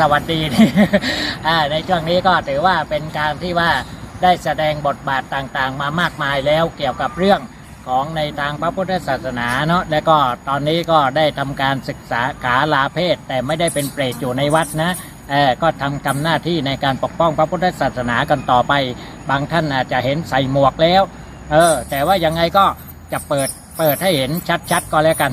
สวัสดีนี่ อ่าในช่วงนี้ก็ถือว่าเป็นการที่ว่าได้แสดงบทบาทต่างๆ มามากมายแล้วเกี่ยวกับเรื่องของในทางพระพุทธศาสนาเนาะและก็ตอนนี้ก็ได้ทำการศึกษาขาลาเพศ แต่ไม่ได้เป็นเปรตอยู่ในวัดนะเออก็ทำกำหน้าที่ในการปกป้องพระพุทธศาสนากันต่อไป บางท่านอาจจะเห็นใส่หมวกแล้วเออแต่ว่ายังไงก็จะเปิดเปิดให้เห็นชัดๆก็แล้วกัน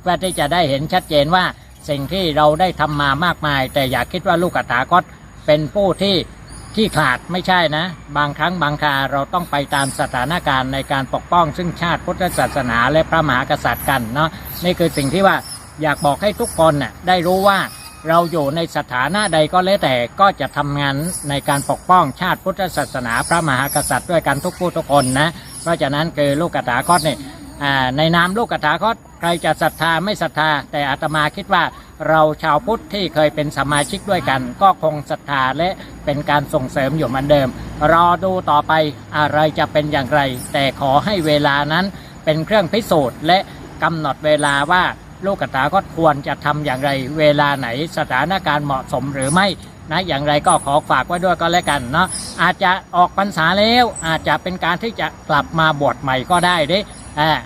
เพื่อที่จะได้เห็นชัดเจนว่า สิ่งที่เราได้ทำมามากมาย แต่อย่าคิดว่าลูกกถาคตเป็นผู้ที่ที่ขาดไม่ใช่นะ บางครั้งบางคราเราต้องไปตามสถานการณ์ในการปกป้องซึ่งชาติพุทธศาสนาและพระมหากษัตริย์กันเนาะนี่คือสิ่งที่ว่าอยากบอกให้ทุกคนน่ะได้รู้ว่าเราอยู่ในสถานะใดก็แล้วแต่ก็จะทำงานในการปกป้องชาติพุทธศาสนา พระมหากษัตริย์ด้วยกันทุกผู้ทุกคนนะ เพราะฉะนั้นคือลูกกระถาคตเนี่ย ในนามลูกกถาคตใครจะศรัทธาไม่ศรัทธา แต่อาตมาคิดว่าเราชาวพุทธที่เคยเป็นสมาชิกด้วยกัน ก็คงศรัทธาและเป็นการส่งเสริมอยู่เหมือนเดิม รอดูต่อไปอะไรจะเป็นอย่างไร แต่ขอให้เวลานั้นเป็นเครื่องพิสูจน์และกำหนดเวลาว่าลูกกถาคตควรจะทำอย่างไร เวลาไหนสถานการณ์เหมาะสมหรือไม่นะอย่างไรก็ขอฝากไว้ด้วยก็แล้วกันเนาะอาจจะออกพรรษาแล้วอาจจะเป็นการที่จะกลับมาบวชใหม่ก็ได้เด้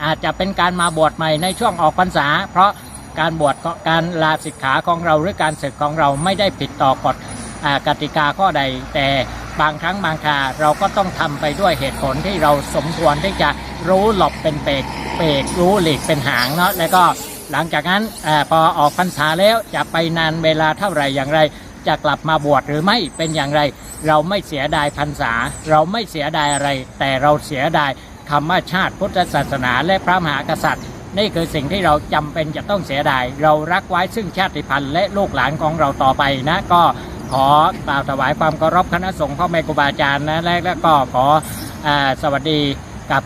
อาจจะเป็นการมาบวชใหม่ในช่วงออกพรรษา เพราะการบวชการลาสิกขาของเราหรือการศึกของเราไม่ได้ผิดต่อกฎกติกาข้อใด แต่บางครั้งบางคราเราก็ต้องทำไปด้วยเหตุผลที่เราสมควรที่จะรู้หลบเป็นเปกเปกรู้หลีกเป็นหางเนาะแล้วก็หลังจากนั้นอพอออกพรรษาแล้วจะไปนานเวลาเท่าไหร่อย่างไร จะกลับมาบวชหรือไม่เป็นอย่างไร เราไม่เสียดายพรรษา เราไม่เสียดายอะไร แต่เราเสียดาย ธรรมชาติ พุทธศาสนา และพระมหากษัตริย์ นี่คือสิ่งที่เราจำเป็นจะต้องเสียดาย เรารักไว้ซึ่งชาติพันธุ์และลูกหลานของเราต่อไปนะก็ขอกล่าวถวายความเคารพคณะสงฆ์พ่อแม่ครูบาอาจารย์นะและแล้วก็ขออสวัสดีกับ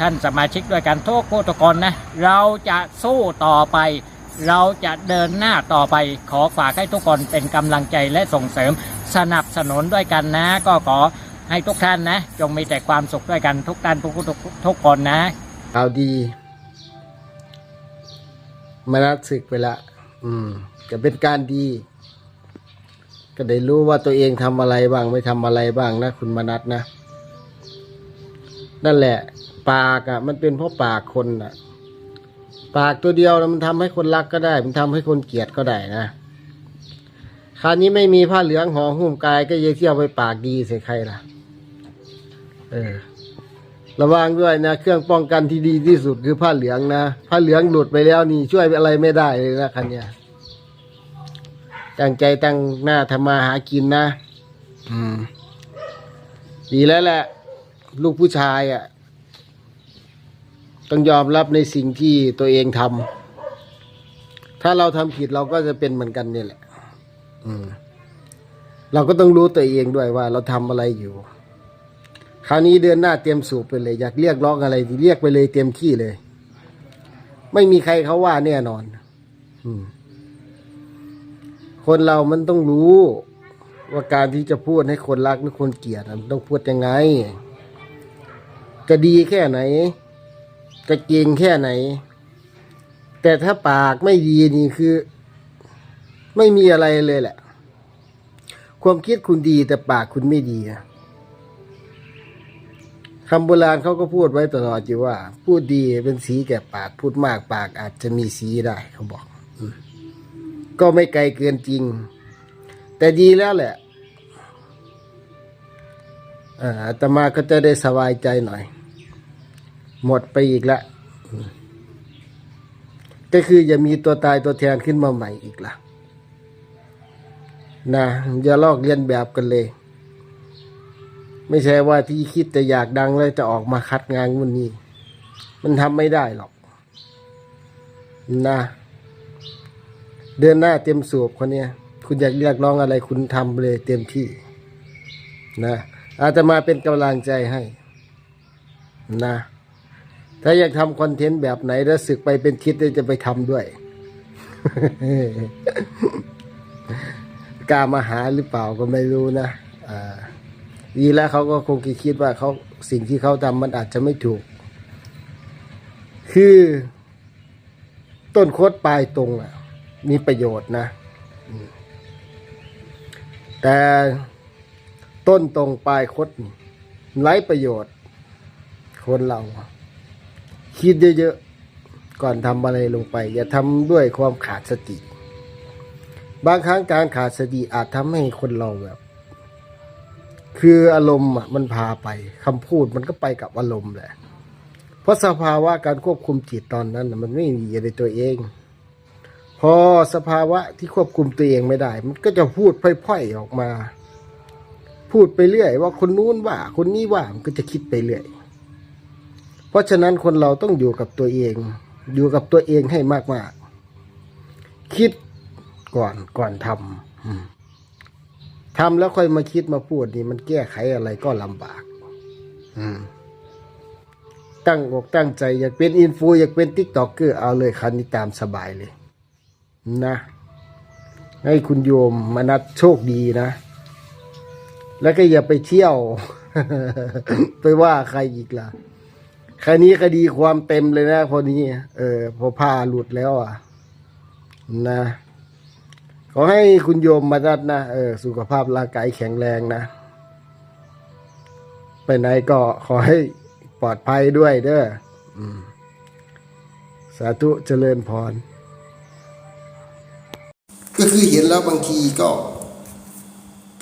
ท่านสมาชิกด้วยกันทุกผู้ทุกคนนะเราจะสู้ต่อไป เราจะเดินหน้าต่อไป ขอฝากให้ทุกคนเป็นกำลังใจและส่งเสริมสนับสนุนด้วยกันนะ ก็ขอ ให้ทุกท่านนะ จงมีแต่ความสุขด้วยกันทุกท่านทุกทุกทุกคนนะข่าดีมานัดศึกไปละ อืมก็เป็นการดี ก็ได้รู้ว่าตัวเองทำอะไรบ้าง ไม่ทำอะไรบ้างนะคุณมนัทนะ นั่นแหละ ปากอะ่ะ มันเป็นเพราะปากคนอะ ปากตัวเดียวนะมันทำให้คนรักก็ได้ มันทำให้คนเกลียดก็ได้นะคราวนี้ไม่มีผ้าเหลืองห่อหุ้มกายก็เยังเที่ยวไปปากดีใส่ใครล่ะ เออ ระวังด้วยนะ เครื่องป้องกันที่ดีที่สุดคือผ้าเหลืองนะ ผ้าเหลืองหลุดไปแล้วนี่ช่วยอะไรไม่ได้เลยนะคันเนี้ยตั้งใจตั้งหน้าทำมาหากินนะ อืม ดีแล้วแหละ ลูกผู้ชายอะ่ะ ต้องยอมรับในสิ่งที่ตัวเองทำถ้าเราทำผิดเราก็จะเป็นเหมือนกันนี่แหละ อืม เราก็ต้องรู้ตัวเองด้วยว่าเราทำอะไรอยู่ คราวนี้เดือนหน้าเตรียมสูบไปเลย อยากเรียกร้องอะไรเรียกไปเลยเต็มที่เลย ไม่มีใครเขาว่าแน่นอนอคนเรามันต้องรู้ ว่าการที่จะพูดให้คนรักหรือคนเกลียดมันต้องพูดยังไง จะดีแค่ไหน จะเก่งแค่ไหน แต่ถ้าปากไม่ดีนี่คือ ไม่มีอะไรเลยแหละ ความคิดคุณดีแต่ปากคุณไม่ดีอะ คำโบราณเขาก็พูดไว้ตลอดอยู่ว่า พูดดีเป็นสีแก่ปากพูดมากปากอาจจะมีสีได้เขาบอกก็ไม่ไกลเกินจริง แต่ดีแล้วแหละอ่าตมาก็จะได้สบายใจหน่อย หมดไปอีกแล้วก็คืออย่ามีตัวตายตัวแทนขึ้นมาใหม่อีกละนะอย่าลอกเลียนแบบกันเลย ไม่ใช่ว่าที่คิดจะอยากดังแล้วจะออกมาคัดงานวันนี้ มันทำไม่ได้หรอก นะ เดือนหน้าเต็มสูบคนเนี้ยคุณอยากเรียกร้องอะไรคุณทำเลยเต็มที่ นะอาจจะมาเป็นกำลังใจให้ นะ ถ้าอยากทำคอนเทนต์แบบไหนแล้วสึกไปเป็นทิศจะไปทำด้วย กล้ามาหาหรือเปล่าก็ไม่รู้นะอ่า ดีแล้วเขาก็คงคิดว่าเขาสิ่งที่เขาทำมันอาจจะไม่ถูก คือต้นโคตรปลายตรงอะ มีประโยชน์นะ แต่ต้นตรงปลายคดไร้ประโยชน์ คนเรา คิดเยอะๆ ก่อนทำอะไรลงไป อย่าทำด้วยความขาดสติ บางครั้งการขาดสติอาจทำให้คนเราแบบ คืออารมณ์มันพาไปคำพูดมันก็ไปกับอารมณ์แหละ เพราะสภาวะการควบคุมจิตตอนนั้นมันไม่มีอยู่ในตัวเอง พอสภาวะที่ควบคุมตัวเองไม่ได้ มันก็จะพูดพ่อยๆออกมา พูดไปเรื่อย ว่าคนนู้นว่า คนนี้ว่ามันก็จะคิดไปเรื่อย เพราะฉะนั้นคนเราต้องอยู่กับตัวเอง อยู่กับตัวเองให้มากๆคิดก่อนก่อนทำ ทำแล้วค่อยมาคิดมาพูดนี่มันแก้ไขอะไรก็ลำบาก อืม ตั้งอกตั้งใจ อยากเป็นอินฟูอยากเป็นติ๊กต็อกเกอร์เอาเลยคันนี้ตามสบายเลย นะ ให้คุณโยมมานัดโชคดีนะ แล้วก็อย่าไปเที่ยว ไปว่าใครอีกล่ะคราวนี้คดีความเต็มเลยนะพอนี้ เออ พอผ้าหลุดแล้วอะ นะ อให้คุณโยมมานัดนะเออสุขภาพร่างกายแข็งแรงนะ ไปไหนก็ขอให้ปลอดภัยด้วยเด้ออสาธุเจริญพร ก็คือเห็นแล้วบางทีก็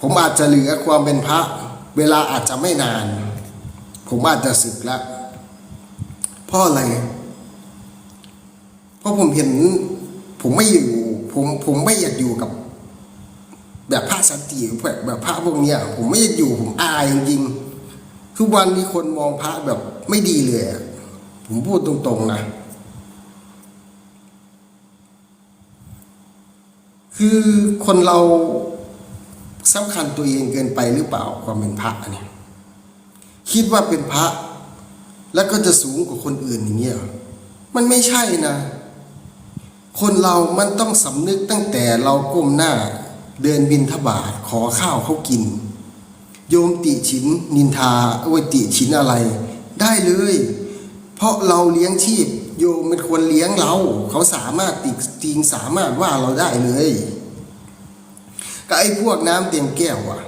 ผมอาจจะเหลือความเป็นพระ เวลาอาจจะไม่นาน ผมอาจจะสึกแล้วเพราะอะไร เพราะผมเห็น ผมไม่อยู่ ผมผมไม่อยากอยู่กับ แบบพระสันติแบบแบบพระพวกเนี้ย ผมไม่อยากอยู่ผมอายจริงๆทุกวันนี้คนมองพระแบบไม่ดีเลยผมพูดตรงๆนะคือคนเราสำคัญตัวเองเกินไปหรือเปล่าความเป็นพระเนี่ยคิดว่าเป็นพระ แล้วก็จะสูงกว่าคนอื่นอย่างเงี้ยมันไม่ใช่นะ คนเรามันต้องสำนึกตั้งแต่เราก้มหน้า เดินบินทบาทขอข้าวเขากิน โยมติฉินนินทาโอ้ยติฉินอะไร ได้เลย เพราะเราเลี้ยงชีพ โยมเป็นคนเลี้ยงเรา เขาสามารถติจริงสามารถว่าเราได้เลยก็ไอ้พวกน้ำเต็มแก้วอะ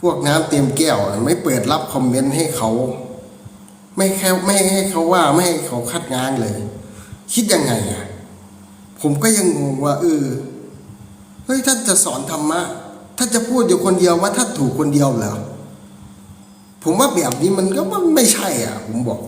พวกน้ำเต็มแก้วไม่เปิดรับคอมเมนต์ให้เขา ไม่แค่ไม่ให้เขาว่าไม่ให้เขาคัดงานเลย คิดยังไงอะผมก็ยังงงว่าเออเฮ้ยท่านจะสอนธรรมะท่านจะพูดอยู่คนเดียวว่าท่านถูกคนเดียวเหรอผมว่าแบบนี้มันก็ไม่ใช่อะ ผมบอก